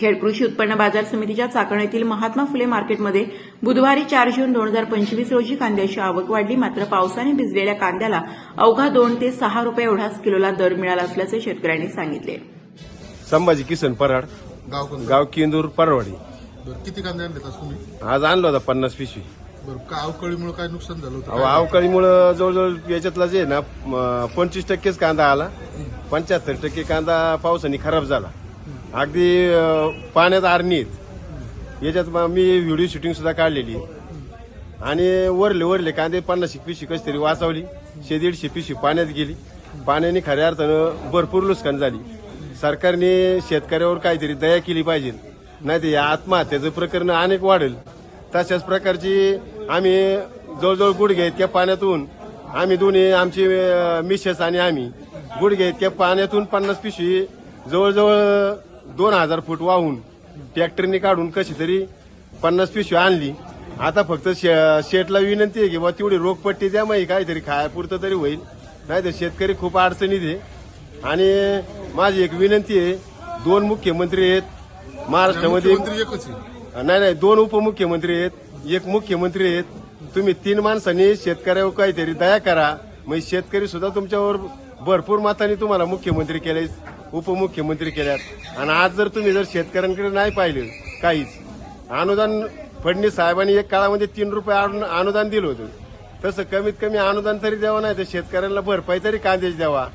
खेड कृषी उत्पन्न बाजार समितीच्या चाकण येथील महात्मा फुले मार्केटमध्ये बुधवारी चार जून दोन हजार पंचवीस रोजी कांद्याची आवक वाढली. मात्र पावसाने भिजलेल्या कांद्याला अवघा दोन ते सहा रुपये एवढाच किलोला दर मिळाला असल्याचे शेतकऱ्यांनी सांगितले. संभाजी किसन पराड गाव कोणतं? गाव केंदूर परवाडी. बरं किती कांदे आणले आज तुम्ही? आज आणलं होता पन्नास पिशवी. बरं का अवकळीमुळे काय नुकसान झालं होतं? अहो काय? अवकाळीमुळं जवळजवळ याच्यातला जे आहे ना म, पंचवीस टक्केच कांदा आला. पंच्याहत्तर टक्के कांदा पावसाने खराब झाला. अगदी पाण्यात आरणीत. याच्यात मग मी व्हिडिओ शूटिंग सुद्धा काढलेली. आणि वरले वरले कांदे पन्नास पिशी कशी तरी वाचवली. शे दीडशे पिशी पाण्यात गेली. पाण्याने खऱ्या अर्थानं भरपूर नुकसान झाली. सरकारने शेतकऱ्यावर काहीतरी दया केली पाहिजे. नाही तर या आत्महत्याचं प्रकरण अनेक वाढेल. तशाच प्रकारची आम्ही जवळजवळ गुडघे इतक्या पाण्यातून. आम्ही दोन्ही आमची मिसेस आणि आम्ही गुडघे इतक्या पाण्यातून पन्नास पिशवी जवळजवळ दोन हजार फूट वाहून ट्रॅक्टरने काढून कशी तरी पन्नास पिशवी आणली. आता फक्त शे- शेटला विनंती आहे की बा तेवढी रोगपट्टी द्या मग काहीतरी खायापुरतं तरी होईल. नाही तर शेतकरी खूप अडचणीत आहे. आणि माझी एक विनंती आहे दोन मुख्यमंत्री आहेत महाराष्ट्रामध्ये नाही नाही दोन उपमुख्यमंत्री आहेत एक मुख्यमंत्री आहेत. तुम्ही तीन माणसांनी शेतकऱ्यावर काहीतरी दया करा. मग शेतकरी सुद्धा तुमच्यावर भरपूर मताने तुम्हाला मुख्यमंत्री केले उपमुख्यमंत्री केल्यात. आणि आज जर तुम्ही जर शेतकऱ्यांकडे नाही पाहिलं काहीच. अनुदान फडणवीस साहेबांनी एक काळामध्ये तीन रुपये अनुदान दिलं होतं. तसं कमीत कमी अनुदान तरी द्यावं नाही तर शेतकऱ्यांना भरपाई तरी कांद्याची द्यावा.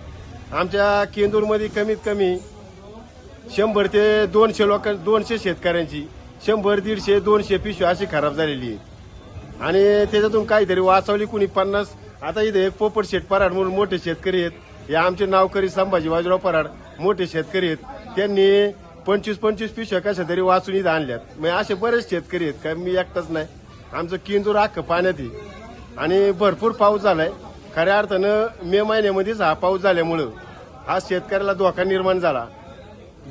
आमच्या केंदूरमध्ये कमीत कमी शंभर ते दोनशे लोक दोनशे शेतकऱ्यांची शंभर दीडशे दोनशे पिशवी अशी खराब झालेली आहे आणि त्याच्यातून काहीतरी वाचवली कुणी पन्नास आता इथे एक पोपट शेट पराड म्हणून मोठे शेतकरी आहेत. हे आमचे नावकरी संभाजी बाजीराव पराड मोठे शेतकरी आहेत. त्यांनी पंचवीस पंचवीस पिशव्या कशा तरी वाचून इथं आणल्यात. मग असे बरेच शेतकरी आहेत. काय मी एकटाच नाही. आमचं किंदूर अख्खं पाण्यात आहे. आणि भरपूर पाऊस झालाय. खऱ्या अर्थानं मे महिन्यामध्येच हा पाऊस झाल्यामुळं हा शेतकऱ्याला धोका निर्माण झाला.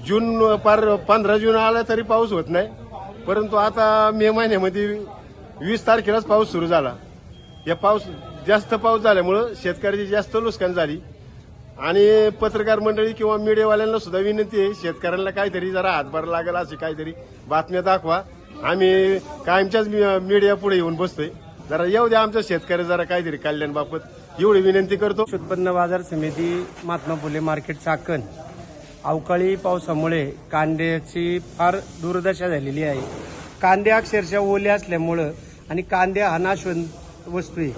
जून पार पंधरा जून आला तरी पाऊस होत नाही. परंतु आता मे महिन्यामध्ये वीस तारखेलाच पाऊस सुरू झाला. या पाऊस जास्त पाऊस झाल्यामुळं शेतकऱ्याची जास्त नुकसान झाली. आणि पत्रकार मंडळी किंवा मीडियावाल्यांना सुद्धा विनंती आहे शेतकऱ्यांना काहीतरी जरा हातभार लागेल अशी काहीतरी बातम्या दाखवा. आम्ही कायमच्याच मी- मीडिया पुढे येऊन बसतोय. जरा येऊ द्या आमच्या शेतकरी जरा काहीतरी कल्याणबाबत एवढी विनंती करतो. उत्पन्न बाजार समिती महात्मा फुले मार्केट चाकण. अवकाळी पावसामुळे कांद्याची फार दुर्दशा झालेली आहे. कांदे अक्षरशः ओले असल्यामुळं आणि कांदे हा नाशवंत वस्तू आहे.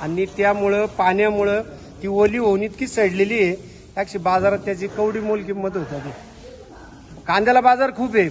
आणि त्यामुळं पाण्यामुळं ती ओली होऊन इतकी सडलेली आहे. अक्षी बाजारात त्याची कवडी मोल किंमत होत. कांद्याला बाजार खूप आहे.